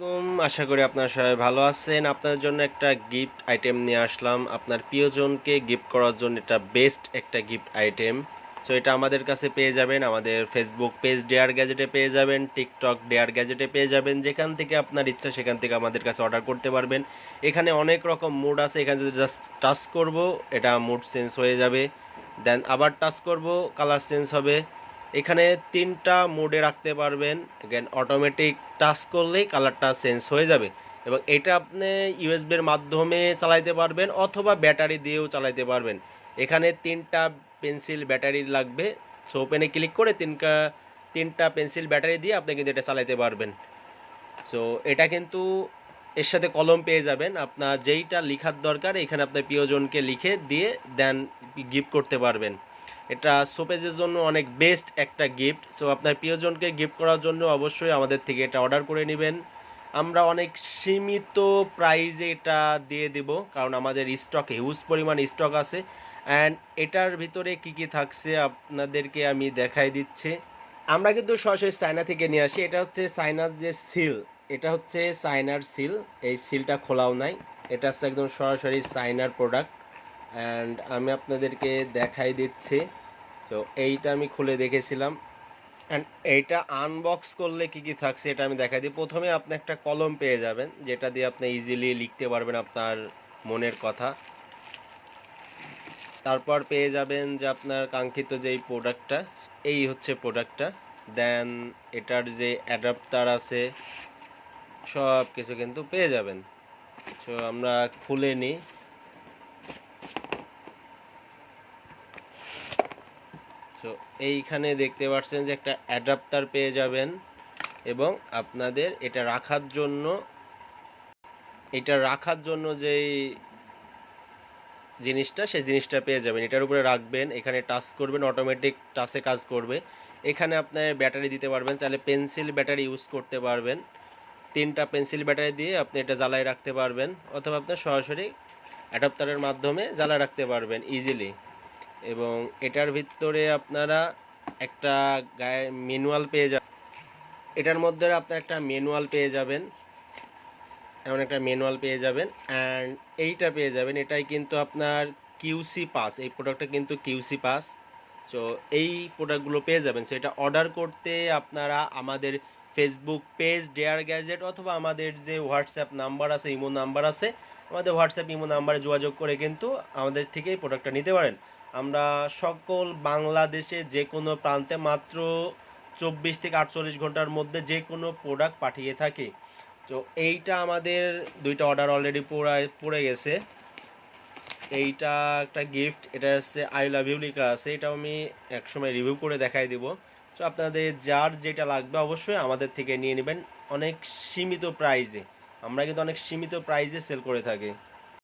আলাইকুম। আশা করি আপনারা সবাই ভালো আছেন। আপনাদের জন্য একটা গিফট আইটেম নিয়ে আসলাম। আপনার প্রিয়জনকে গিফট করার জন্য এটা বেস্ট একটা গিফট আইটেম সো এটা আমাদের কাছে পেয়ে যাবেন। আমাদের ফেসবুক পেজ ডেয়ার গ্যাজেটে পেয়ে যাবেন। টিকটক ডেয়ার গ্যাজেটে পেয়ে যাবেন। যেখান থেকে আপনার ইচ্ছা, সেখান থেকে আমাদের কাছে অর্ডার করতে পারবেন। এখানে অনেক রকম মুড আছে। এখানে যদি জাস্ট টাচ করব, এটা মুড চেঞ্জ হয়ে যাবে। দেন আবার টাচ করব কালার চেঞ্জ হবে। এখানে তিনটা মোডে রাখতে পারবেন। অ্যাগেন অটোমেটিক টাচ করলেই কালারটা চেঞ্জ হয়ে যাবে। এবং এটা আপনি ইউএসবির মাধ্যমে চালাইতে পারবেন অথবা ব্যাটারি দিয়েও চালাইতে পারবেন। এখানে তিনটা পেন্সিল ব্যাটারি লাগবে। সো ওপেনে ক্লিক করে তিনটা তিনটা পেন্সিল ব্যাটারি দিয়ে আপনি কিন্তু এটা চালাইতে পারবেন। সো এটা কিন্তু এর সাথে কলম পেয়ে যাবেন। আপনার যেইটা লেখার দরকার, এখানে আপনার প্রিয়জনকে লিখে দিয়ে দেন গিফট করতে পারবেন। এটা শোপেজের জন্য অনেক বেস্ট একটা গিফট সো আপনার প্রিয়জনকে গিফট করার জন্য অবশ্যই আমাদের থেকে এটা অর্ডার করে নেবেন। আমরা অনেক সীমিত প্রাইজে এটা দিয়ে দেব, কারণ আমাদের স্টক হিউজ পরিমাণ স্টক আছে। অ্যান্ড এটার ভিতরে কি কি থাকছে আপনাদেরকে আমি দেখাই দিচ্ছি। আমরা কিন্তু সরাসরি চায়না থেকে নিয়ে আসি। এটা হচ্ছে চায়নার যে সিল এটা হচ্ছে চায়নার সিল এই সিলটা খোলাও নাই। এটা হচ্ছে একদম সরাসরি চায়নার প্রোডাক্ট অ্যান্ড আমি আপনাদেরকে দেখাই দিচ্ছি। তো এইটা আমি খুলে দেখেছিলাম। অ্যান্ড এইটা আনবক্স করলে কি কি থাকছে এটা আমি দেখাই দিই। প্রথমে আপনি একটা কলম পেয়ে যাবেন, যেটা দিয়ে আপনি ইজিলি লিখতে পারবেন আপনার মনের কথা। তারপর পেয়ে যাবেন যে আপনার কাঙ্ক্ষিত যেই প্রোডাক্টটা এই হচ্ছে প্রোডাক্টটা দেন এটার যে অ্যাডাপ্টার আছে সব কিছু কিন্তু পেয়ে যাবেন। তো আমরা খুলে নিই। সো এইখানে দেখতে পাচ্ছেন যে একটা অ্যাডাপ্টার পেয়ে যাবেন এবং আপনাদের এটা রাখার জন্য, এটা রাখার জন্য যেই জিনিসটা, সেই জিনিসটা পেয়ে যাবেন। এটার উপরে রাখবেন, এখানে টাচ করবেন অটোমেটিক টাচে কাজ করবে। এখানে আপনি ব্যাটারি দিতে পারবেন, চাইলে পেন্সিল ব্যাটারি ইউজ করতে পারবেন। তিনটা পেন্সিল ব্যাটারি দিয়ে আপনি এটা জ্বালায় রাখতে পারবেন, অথবা আপনার সরাসরি অ্যাডাপ্টারের মাধ্যমে জ্বালা রাখতে পারবেন ইজিলি এবং এটার ভিতরে আপনারা একটা গায়ে ম্যানুয়াল পেয়ে যাবেন। এটার মধ্যে আপনার একটা ম্যানুয়াল পেয়ে যাবেন। এমন একটা ম্যানুয়াল পেয়ে যাবেন অ্যান্ড এইটা পেয়ে যাবেন। এটাই কিন্তু আপনার কিউসি পাস এই প্রোডাক্টটা কিন্তু কিউসি পাস তো এই প্রোডাক্টগুলো পেয়ে যাবেন। সো এটা অর্ডার করতে আপনারা আমাদের ফেসবুক পেজ ডেয়ার গ্যাজেট অথবা আমাদের যে হোয়াটসঅ্যাপ নাম্বার আছে ইমো নাম্বার আছে, আমাদের হোয়াটসঅ্যাপ ইমো নাম্বারে যোগাযোগ করে কিন্তু আমাদের থেকে এই প্রোডাক্টটা নিতে পারেন। আমরা সকল বাংলাদেশে যে কোনো প্রান্তে মাত্র চব্বিশ থেকে আটচল্লিশ ঘণ্টার মধ্যে যে কোনো প্রোডাক্ট পাঠিয়ে থাকি। তো এইটা আমাদের দুইটা অর্ডার অলরেডি পড়ায় পড়ে গেছে। এইটা একটা গিফট এটা হচ্ছে আই লাভ ইউ লেখা আছে, এটাও আমি একসময় রিভিউ করে দেখাই দিব। তো আপনাদের যার যেটা লাগবে অবশ্যই আমাদের থেকে নিয়ে নেবেন। অনেক সীমিত প্রাইজে আমরা কিন্তু অনেক সীমিত প্রাইজে সেল করে থাকি।